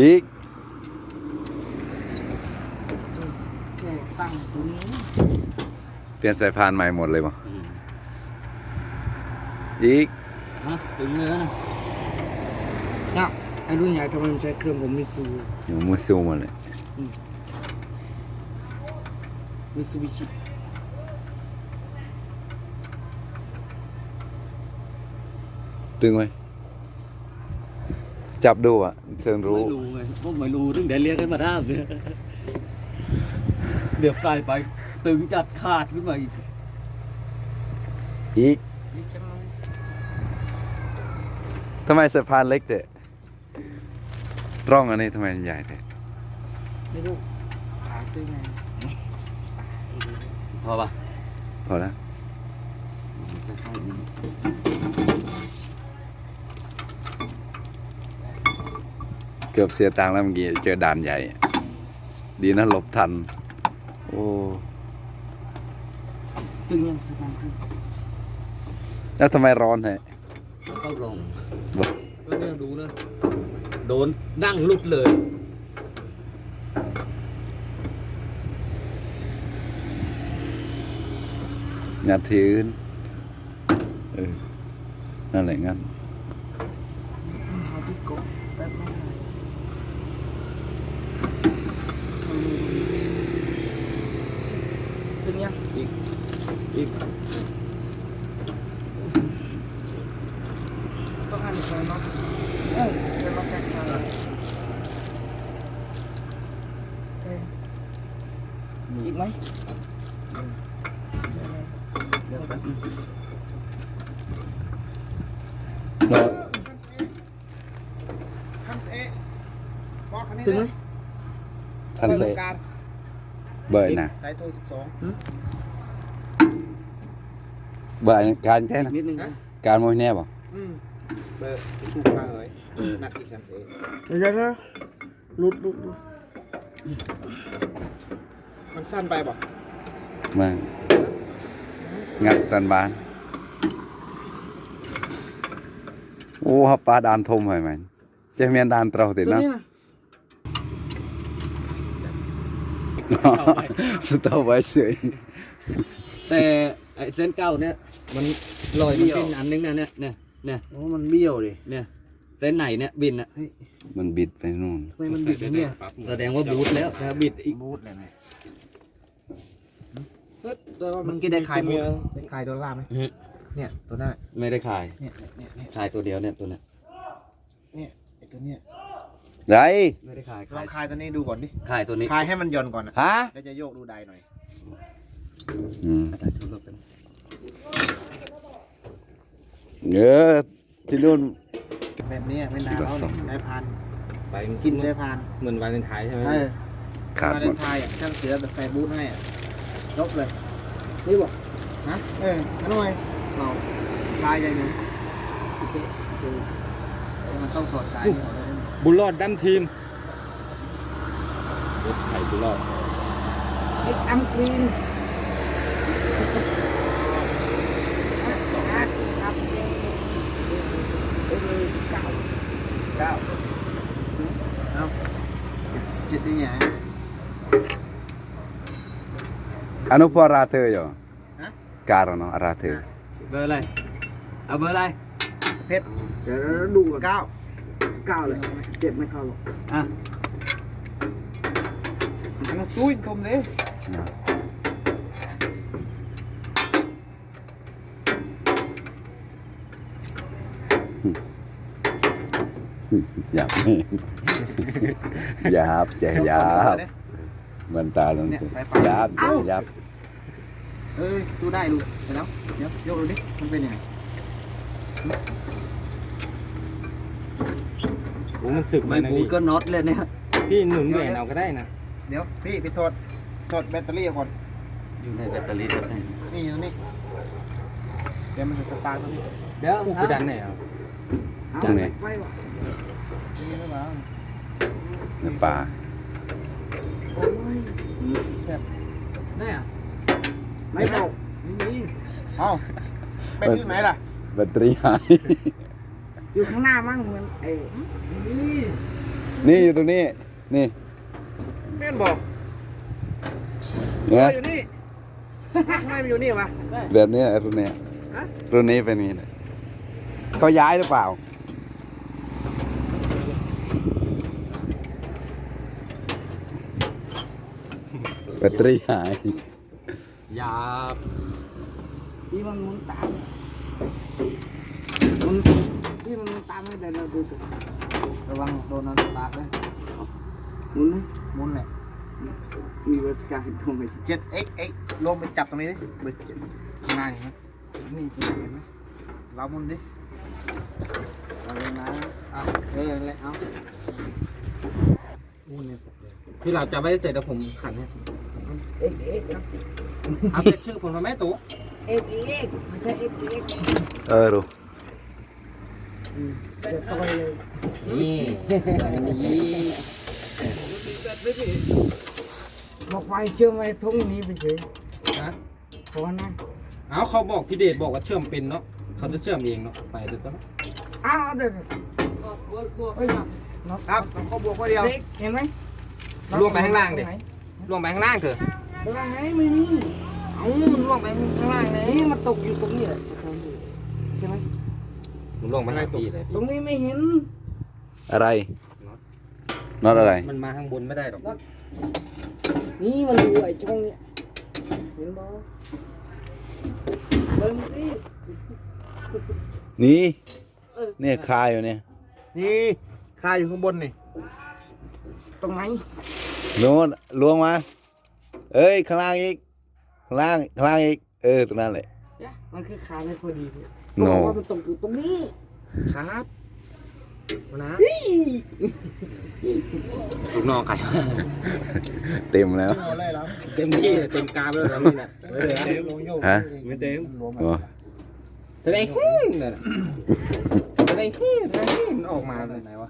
อีกแค่ตั้งตัวนี้เปลี่ยนสายพานใหม่หมดเลยบ่อีกฮะถึงเนื้อนะเนี่ยไอ้รุ่นใหญ่ทำไมมันใช้เครื่องผมมิตซูอยู่มือซิวหมดเลยมิตซูบิชิตึงไหม จับดูอะเชิงรู้ไม่รู้ไงพวกไม่รู้ถึงเดี๋ยวเรียกกันมาท่ามเนี่ยเดี๋ยวใส่ไป ตึงจัดขาดขึ้นมาอีกอีกนี่จะมาทำไมสายพานเล็กเตะร่องอันนี้ทำไมมันใหญ่เตะไม่รู้หาซื้อไงพอปะพอแล้วเกือบเสียตังค์แล้วเมื่อกี้เจอด่านใหญ่ ดีนะหลบทัน โอ้ตึงยังสบายขึ้นแล้วทำไมร้อนฮะแล้วเข้าลงบอกก็เนี่ยดูนะ โดนนั่งลุดเลยงานทีอื่นเออนั่นแหละงั้น หาที่กดแป๊บไม่ได้ ตึงยังอีกอีกต้องหันใส่น็อตเออใส่น็อตแก้ไข เอออีกไหมเดี๋ยวแป๊บนึงรอคันเอะบอกคันนี้ตึงไหมทันเซการเบอร์นะสายโทรสิบสองเบอร์การใช่นะนิดนึงนะการมวยแน่บ่อืมเบอร์ถูกมาเอ้ยนัดอีกคันเอะเดี๋ยวเดี๋ยวเดี๋ยวหลุดหลุดหลุดมันสั้นไปบ่มางัดตันบานโอ้ฮับปลาดานทมเหรอมันเจะเมียนดานเตราติดตัวเนาะ นี้นะ สตอไว้เฉยแต่ไอ้เส้นเก้าเนี่ย มันลอยมันเป็นอันนึงนะเนี่ยเนี่ยเนี่ยโอ้มันเบี้ยวดิเนี่ยเส้นไหนเนี่ยบินอะมันบิดไปนู่นทำไมมันบิดอย่างเนี่ยแสดงว่าบูทแล้วถ้าบิดอีกบูทเลยไงเฮ้ยแต่ว่ามันกินได้ขายบูทได้ขายดอลลาร์ไหมอืมเนี่ยตัวหน้าไม่ได้ขายเนี่ยเนี่ยเนี่ยขายตัวเดียวเนี่ยตัวเนี้ยเนี่ยไอ้ตัวเนี้ย ไรไม่ได้ขายลอขายงคายตัวนี้ดูก่อนดิขายตัวนี้คายให้มันหย่อนก่อนนะฮะแล้วจะโยกดูไดหน่อย อืมขายตัวละเป็นเออที่นู่น แบบนี้ไม่นานทีละแล้วสองสายพานไปกินสายพานเหมือนวาเลนไทน์ใช่ไหมเออขาดวาหเลมดนไทน์อะช่างเสือแต่ใส่บูทให้อะลบเลย นี่บอกฮะ เออนั่นหน่อยเราลายใหญ่หนึ่งมันต้องถอดสายนี่ออกเลยนะ บุญรอดดั้มทีมไข่บุญรอดไอ้อัมกรีนครับเออสิบเก้าสิบเก้าเอาสิบเจ็ดนี่ไงอนุพอราเธออยู่ฮะการเนาะราเธอเบอร์อะไรเอาเบอร์อะไรเพชรเดี๋ยวดูสิก่อบนเก้าสิบเก้าเลยสิบเจ็ดไม่เข้าหรอกอะอันนั้นตุ้ยทมเลยหยาบหยาบใจหยาบมันตาลงห ยาบหยาบเอ้ยดูได้ดูไปแล้วเดี๋ยวโยกดูดิมันเป็นยังไงโอ้มันสึกไหมไม่นะบูพี่ทก็น็อตเลยเนี่ยพี่หนุนแหวนเอาก็ได้นะเดี๋ยวพี่ไปถอดถอดแบตเตอรี่ก่อน อยู่ในแบตเตอรี่ตัวนี้นี่อยู่ตรงนี้ เดี๋ยวมันจะสปาร์กตรงนี้เดี๋ยวไปดันไหนอะตรงไหน ไม่หรอกนี่หรือเปล่าในป่าโอ้ยแน่อะไม่เข้าไม่มีเอ้าแบตอยู่ไหนล่ะ แบตเตอรี่หาย อยู่ข้างหน้ามั่งเหมือนไอ้นี่นี่อยู่ตรงนี้ นี่แม่นบอกเนี่ยอยู่นี่ทำไมมันอยู่นี่วะแบบนี้ไอ้รุ่นเนี้ยฮะรุ่นนี้เป็นนี้เลยเขาย้ายหรือเปล่าแบตเตอรี่หายยาบพี่มันหมุนตามหมุน พี่มันหมุนตามให้เดี๋ยวเราดูสิระวังโดนนันปากนะหมุนนะมุนแหละมีเวสกาตรงไหนเจ็ดเอ็กเอ็กลงไปจับตรงนี้ดิเบอร์เจ็ดข้างหน้าเห็นไหมนี่คือเห็นไหมเรามุนดิเอาเลยนะอะเออนั่นแหละเอาพี่เราจะไม่เสร็จแล้วผมขันให้เอ็กเอ็กครับเอาเสร็จชื่อผมทำไมตู่เอ็กเอ็กไม่ใช่เอ็กเอ็กเออดู เดี๋ยวต่อยเลยนี่นี่บอกไฟเชื่อมไว้ทุ่งนี้ไปเฉยนะพอนะเอาเขาบอกพี่เดชบอกว่าเชื่อมเป็นเนาะเขาจะเชื่อมเองเนาะไปเดี๋ยวต้องอ้าวเดี๋ยวเฮ้ยครับเขาบวกว่าเดียวเด็กเห็นไหมล่วงไปข้างล่างดิล่วงไปข้างล่างเถอะข้างล่างไหนไม่มีเอ้าล่วงไปข้างล่างเลยนี่มันตกอยู่ตรงนี้แหละใช่ไหม มันล่วงไปข้างปีเลยตรงนี้ไม่เห็นอะไรน็อตอะไร มันมาข้างบนไม่ได้หรอก นี่มันอยู่ไอ้ช่องเนี้ยเห็นบ่เบิ่งสินี่เออเนี่ยคาอยู่เนี่ย นี่คาอยู่ข้างบนนี่ ตรงไหนนู้นล้วงมา เอ้ยข้างล่างอีก ข้างล่างข้างล่างอีก เออตรงนั้นแหละเนี่ยมันคือขาไม่พอดีพี่ โนบอกว่ามันตกอยู่ตรงนี้ ครับนะลูกน้องใครเต็มแล้วเอาเลยแล้ว เต็มที่เต็มกราฟแล้วนะนี่น่ะลงโยกฮะไม่เต็มรวมอ๋อจะได้ฮึ่มเลยจะได้ฮึ่มจะได้ฮึ่มออกมามาเลยไหนวะ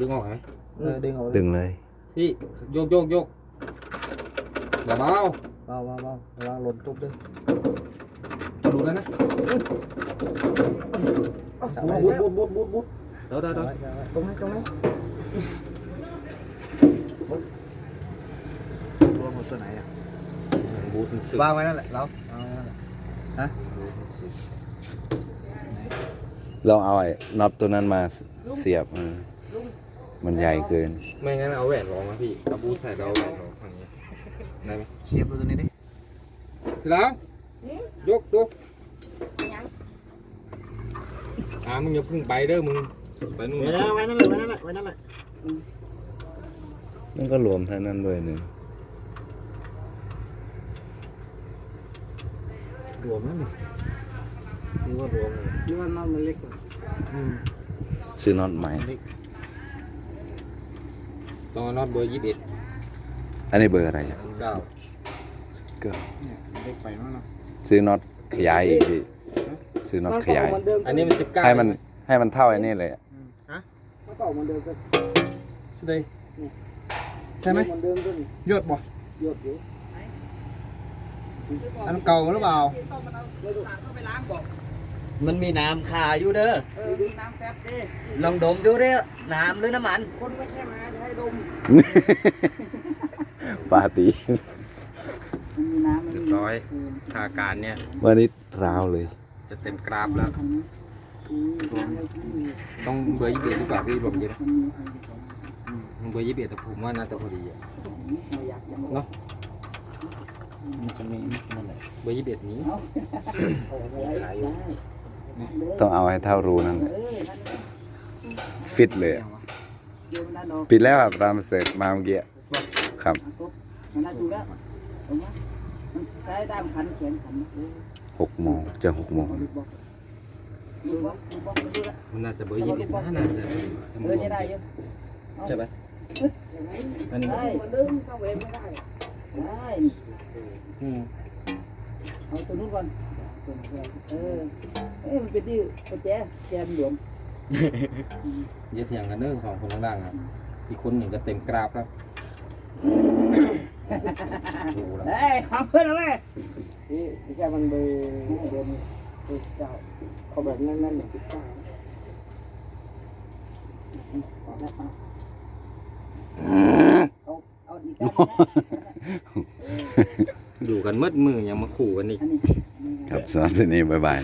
ดึงออกไหมเออดึงเอาเลยดึงเลย พี่โยกโยกโยกเบาเบาเบาเบาระวังหล่นตุ๊บด้วยๆจะ ดูแล้วนะจับไว้บูดบูดบูดบูดบูดเดี๋ยวเดี๋ยวเดี๋ยวไว้จับไว้ตรงไหนตรงไหนรวมหมดตัวไหนอะบูดมันสึกวางไว้นั่นแหละเราเอาไว้นั่นแหละฮะลองเอาไอ้น็อตตัวนั้นมาเสียบเออมันใหญ่เกิน ไม่งั้นเอาแหวนรองนะพี่เอาบูทใส่แล้วเอาแหวนรองฝั่งนี้ได้ไหมเสียบตัวนี้ดิทีหลัง ยกยกอ่ามึงอย่าเพึ่งไปเด้อมึงไปนู่นเดี๋ยวนะไว้นั่นแหละไว้นั่นแหละไว้นั่นแหละนั่นก็รวมเท่านั้นด้วยหนึ่งรวมนั่นนี่นี่ว่ารวมเลยนี่มันนอนมันเล็กกว่าอืมซื้อน็อตใหม่ต้องเอาน็อตเบอร์ยี่สิบเอ็ดอันนี้เบอร์อะไรอะสิบเก้าก็เล็กไปมั้งเนาะ ซื้อน็อตขยายอีกพี่ซื้อน็อตขยายมันเดิมอันนี้มันสิบเก้าให้มันให้มันเท่าไอ้นี่เลยอะมันก็ออกมันเดิมก็ใช่ไหมใช่ไหมมันเดิมก็นี่ยอดบ่หยดอยู่อันเก่าหรือเปล่า มันมีน้ำคาอยู่เด้อเออดูน้ำแป๊บดิลองดมดูเด้อน้ำหรือน้ำมัน คนไม่ใช่หมาจะให้ดมปาตีมันมีน้ำ มันเรียมีบร้อยทาการเนี่ยวันนี้ราวเลย จะเต็มกราฟแล้วอืมน้ำในที่มีต้องเบอร์ยี่สิบเอ็ดหรือเปล่าพี่รวมเยอะนะมันมีอะไรดีกว่าเบอร์ยี่สิบเอ็ดแต่ผมว่าน่าจะพอดีอะไม่อยากจะบอกเนาะมันจะมีนั่นแหละเบอร์ยี่สิบเอ็ดนี้โอ้โหได้ได้ต้องเอาให้เท่ารูนั่นแหละเออนั่นแหละฟิตเลยอะเดี๋ยวมันน่าดอกปิดแล้วครับตามเสร็จมาเมื่อกี้ครับ อะปุ๊บมันน่าดูแล้วเอามามันใช้ตามขันเขียนขันนะเออหกโมงจะหกโมงเอาดูบอกดูบอกดูบอกดูแล้วมันน่าจะเบอร์ยี่สิบเอ็ดนะน่าจะเออจะได้เยอะใช่ไหมอันนี้ได้มันดึงเข้าเวรไม่ได้ได้อืมเอาตัวนู้นก่อนเออเอ้ยมันเป็นที่ประแจแจมหลวมอย่าเถียงกันเด้อสองคนข้างล่างครับอีกคนหนึ่งก็เต็มกราฟครับดูแล้ว เฮ้ยทำเพื่อนอะไรนี่แค่มันเบอร์เดือนสิบเก้าเขาแบบนั่นนั่นสิบเก้าอยู่กันมืดมือยังมาขู่กันอีก ครับสำหรับที่นี้บ๊ายบาย